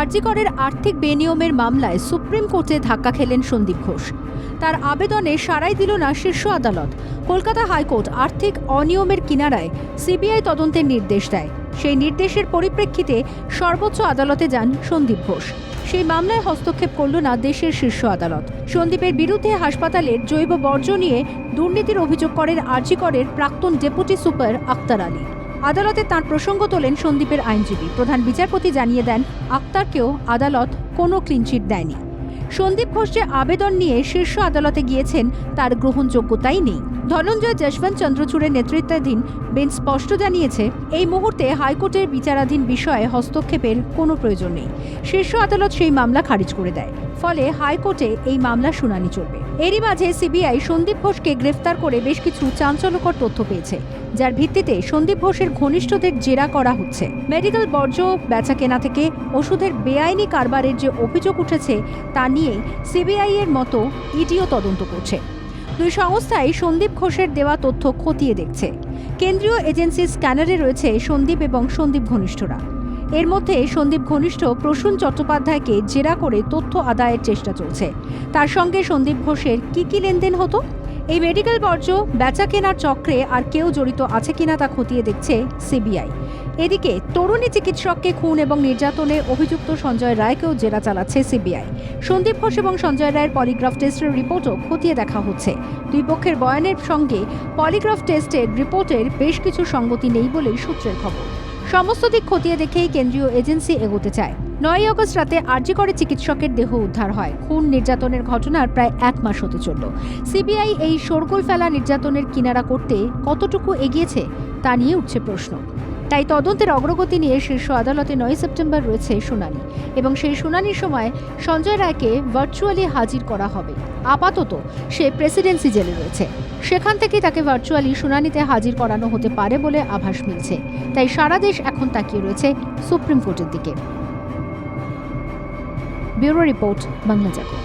আরজিকরের আর্থিক বেনিয়মের মামলায় সুপ্রিম কোর্টে ধাক্কা খেলেন সন্দীপ ঘোষ। তার আবেদনে সারাই দিল না শীর্ষ আদালত। কলকাতা হাইকোর্ট আর্থিক অনিয়মের কিনারায় সিবিআই তদন্তের নির্দেশ দেয়। সেই নির্দেশের পরিপ্রেক্ষিতে সর্বোচ্চ আদালতে যান সন্দীপ ঘোষ। সেই মামলায় হস্তক্ষেপ করল না দেশের শীর্ষ আদালত। সন্দীপের বিরুদ্ধে হাসপাতালের জৈব বর্জ্য নিয়ে দুর্নীতির অভিযোগ করেন আরজিকরের প্রাক্তন ডেপুটি সুপার আক্তার আলী। আদালতে তার প্রসঙ্গ তোলেন সন্দীপের আইনজীবী। প্রধান বিচারপতি জানিয়ে দেন, আক্তারকেও আদালত কোনো ক্লিনচিট দেয়নি। সন্দীপ ঘোষ যে আবেদন নিয়ে শীর্ষ আদালতে গিয়েছেন, তার গ্রহণযোগ্যতাই নেই। ধনঞ্জয় যশবন্ত চন্দ্রচূড়ের নেতৃত্বাধীন বেঞ্চ স্পষ্ট জানিয়েছে, এই মুহূর্তে হাইকোর্টের বিচারাধীন বিষয়ে হস্তক্ষেপের কোনো প্রয়োজন নেই। শীর্ষ আদালত সেই মামলা খারিজ করে দেয়, ফলে হাইকোর্টে এই মামলা শুনানি চলবে। এরই মাঝে সিবিআই সন্দীপ ঘোষকে গ্রেফতার করে বেশ কিছু চাঞ্চল্যকর তথ্য পেয়েছে, যার ভিত্তিতে সন্দীপ ঘোষের ঘনিষ্ঠদের জেরা করা হচ্ছে। মেডিকেল বর্জ্য বেচা কেনা থেকে ওষুধের বেআইনি কারবারের যে অভিযোগ উঠেছে, তা নিয়ে সিবিআই এর মতো ইডিও তদন্ত করছে। দুই সংস্থাই সন্দীপ ঘোষের দেওয়া তথ্য খতিয়ে দেখছে। কেন্দ্রীয় এজেন্সির স্ক্যানারে রয়েছে সন্দীপ এবং সন্দীপ ঘনিষ্ঠরা। এর মধ্যে সন্দীপ ঘনিষ্ঠ প্রসূন চট্টোপাধ্যায়কে জেরা করে তথ্য আদায়ের চেষ্টা চলছে। তার সঙ্গে সন্দীপ ঘোষের কি কি লেনদেন হতো? এই মেডিকেল বর্জ্য বেচা কেনার চক্রে আর কেউ জড়িত আছে কিনা তা খতিয়ে দেখছে সিবিআই। এদিকে তরুণী চিকিৎসককে খুন এবং নির্যাতনে অভিযুক্ত সঞ্জয় রায়কেও জেরা চালাচ্ছে সিবিআই। সন্দীপ ঘোষ এবং সঞ্জয় রায়ের পলিগ্রাফ টেস্টের রিপোর্টও খতিয়ে দেখা হচ্ছে। দুই পক্ষের বয়ানের সঙ্গে পলিগ্রাফ টেস্টের রিপোর্টের বেশ কিছু সঙ্গতি নেই বলেই সূত্রের খবর। সমস্ত দিক খতিয়ে দেখেই কেন্দ্রীয় এজেন্সি এগোতে চায়। নয় আগস্ট রাতে আরজি করে চিকিৎসকের দেহ উদ্ধার হয়। খুন নির্যাতনের ঘটনার প্রায় এক মাস হতে চলল। সিবিআই এই শোরগোল ফেলা নির্যাতনের কিনারা করতে কতটুকু এগিয়েছে তা নিয়ে উঠছে প্রশ্ন। তাই তদন্তের অগ্রগতি নিয়ে শীর্ষ আদালতে নয় সেপ্টেম্বর রয়েছে শুনানি এবং সেই শুনানির সময় সঞ্জয় রায়কে ভার্চুয়ালি হাজির করা হবে। আপাতত সে প্রেসিডেন্সি জেলে রয়েছে। সেখান থেকেই তাকে ভার্চুয়ালি শুনানিতে হাজির করানো হতে পারে বলে আভাস মিলছে। তাই সারা দেশ এখন তাকিয়ে রয়েছে সুপ্রিম কোর্টের দিকে। ব্যুরো রিপোর্ট, বাংলা জাগো